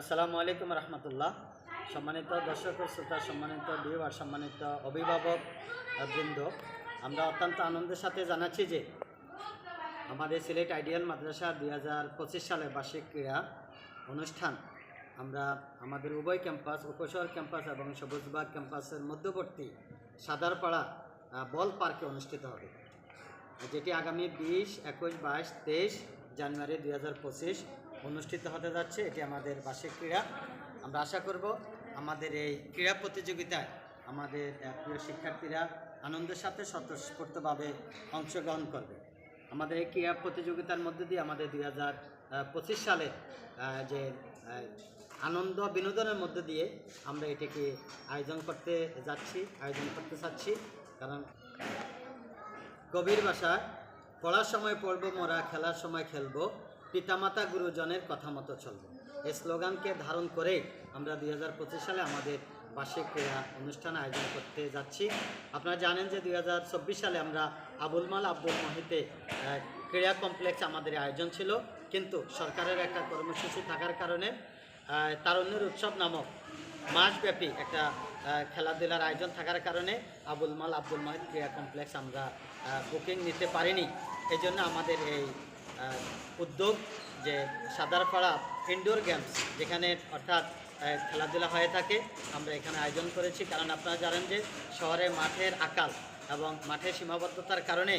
আসসালামু আলাইকুম রহমতুল্লাহ। সম্মানিত দর্শক শ্রোতা, সম্মানিত ভিউয়ার, সম্মানিত অভিভাবক বৃন্দ, আমরা অত্যন্ত আনন্দের সাথে জানাচ্ছি যে আমাদের সিলেট আইডিয়াল মাদ্রাসা দুই হাজার পঁচিশ সালে বার্ষিক ক্রীড়া অনুষ্ঠান আমরা আমাদের উভয় ক্যাম্পাস, উপশহর ক্যাম্পাস এবং সবুজবাগ ক্যাম্পাসের মধ্যবর্তী সাদারপাড়া বল পার্কে অনুষ্ঠিত হবে। যেটি আগামী বিশ, একুশ, বাইশ, তেইশ জানুয়ারি দুই হাজার পঁচিশ অনুষ্ঠিত হতে যাচ্ছে, এটি আমাদের বার্ষিক ক্রীড়া। আমরা আশা করব আমাদের এই ক্রীড়া প্রতিযোগিতায় আমাদের প্রিয় শিক্ষার্থীরা আনন্দের সাথে স্বতঃস্ফূর্তভাবে অংশগ্রহণ করবে। আমাদের এই ক্রীড়া প্রতিযোগিতার মধ্যে দিয়ে আমাদের দুই হাজার পঁচিশ সালে যে আনন্দ বিনোদনের মধ্যে দিয়ে আমরা এটিকে আয়োজন করতে যাচ্ছি, আয়োজন করতে চাচ্ছি। কারণ গভীর ভাষায়, পড়ার সময় পড়ব, মোরা, খেলার সময় খেলব। পিতামাতা গুরুজনের কথা মতো চলবো। এই স্লোগানকে ধারণ করে আমরা দু হাজার পঁচিশ সালে আমাদের বার্ষিক ক্রীড়া অনুষ্ঠান আয়োজন করতে যাচ্ছি। আপনারা জানেন যে দুই হাজার চব্বিশ সালে আমরা আবুল মাল আব্দুল মহিতে ক্রীড়া কমপ্লেক্স আমাদের আয়োজন ছিল। কিন্তু সরকারের একটা কর্মসূচি থাকার কারণে তারুণ্যের উৎসব নামক মাসব্যাপী একটা খেলাধুলার আয়োজন থাকার কারণে আবুল মাল আব্দুল মাহিদ ক্রীড়া কমপ্লেক্স আমরা বুকিং নিতে পারিনি। এই জন্য আমাদের এই উদ্যোগ যে সাদারপাড়া ইনডোর গেমস যেখানে অর্থাৎ খেলাধুলা হয়ে থাকে, আমরা এখানে আয়োজন করেছি। কারণ আপনারা জানেন যে শহরে মাঠের আকাল এবং মাঠের সীমাবদ্ধতার কারণে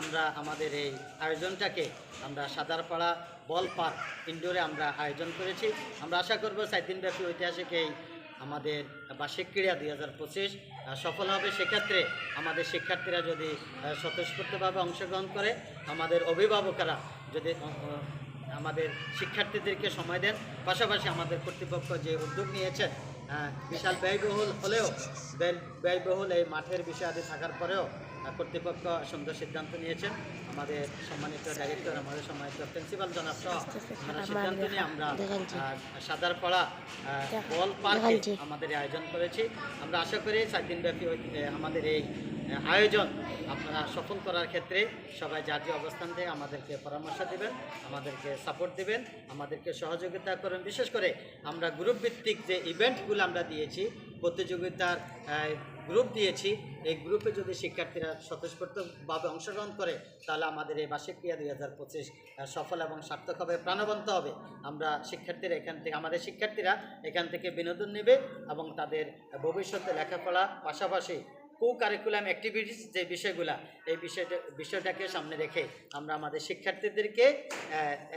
আমরা আমাদের এই আয়োজনটাকে আমরা সাদারপাড়া বল পার্ক ইনডোরে আমরা আয়োজন করেছি। আমরা আশা করব সাত দিনব্যাপী ঐতিহাসিক এই আমাদের বার্ষিক ক্রীড়া দুই হাজার পঁচিশ সফল হবে, সেক্ষেত্রে আমাদের শিক্ষার্থীরা যদি স্বতঃস্ফূর্তভাবে অংশগ্রহণ করে, আমাদের অভিভাবকেরা যদি আমাদের শিক্ষার্থীদেরকে সময় দেন, পাশাপাশি আমাদের কর্তৃপক্ষ যে উদ্যোগ নিয়েছেন বিশাল ব্যয়বহুল হলেও ব্যয়বহুল এই মাঠের বিষয়াদি থাকার পরেও কর্তৃপক্ষ সুন্দর সিদ্ধান্ত নিয়েছেন। আমাদের সম্মানিত ডাইরেক্টর আমাদের সম্মানিত প্রিন্সিপাল জনাব সহ সিদ্ধান্ত নিয়ে আমরা সাদারপাড়া বল পার্কে আমাদের আয়োজন করেছি। আমরা আশা করি সাত দিনব্যাপী আমাদের এই আয়োজন আপনারা সফল করার ক্ষেত্রে সবাই যার যে অবস্থান থেকে আমাদেরকে পরামর্শ দিবেন, আমাদেরকে সাপোর্ট দিবেন, আমাদেরকে সহযোগিতা করেন। বিশেষ করে আমরা গ্রুপ ভিত্তিক যে ইভেন্টগুলো আমরা দিয়েছি, প্রতিযোগিতার গ্রুপ দিয়েছি, এই গ্রুপে যদি শিক্ষার্থীরা স্বতঃস্ফূর্তভাবে অংশগ্রহণ করে, তাহলে আমাদের এই বার্ষিক ক্রিয়া দুই হাজার পঁচিশ সফল এবং সার্থক হবে, প্রাণবন্ত হবে। আমরা শিক্ষার্থীরা এখান থেকে, আমাদের শিক্ষার্থীরা এখান থেকে বিনোদন নেবে এবং তাদের ভবিষ্যতে লেখাপড়া পাশাপাশি কো কারিকুলাম অ্যাক্টিভিটিস যে বিষয়গুলা, এই বিষয়টা, বিষয়টাকে সামনে রেখে আমরা আমাদের শিক্ষার্থীদেরকে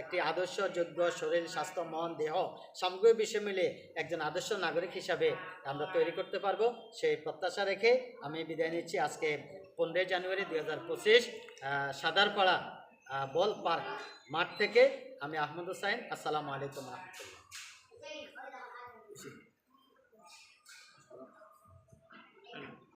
একটি আদর্শ, যোগ্য শরীর স্বাস্থ্য, মন, দেহ সামগ্রিক বিষয় মিলে একজন আদর্শ নাগরিক হিসাবে আমরা তৈরি করতে পারব। সেই প্রত্যাশা রেখে আমি বিদায় নিচ্ছি আজকে পনেরোই জানুয়ারি দুই হাজার পঁচিশ সাদারপাড়া বল পার্ক মাঠ থেকে আমি আহমদ হুসাইন আসসালামু আলাইকুম রহমতুল্লাহ।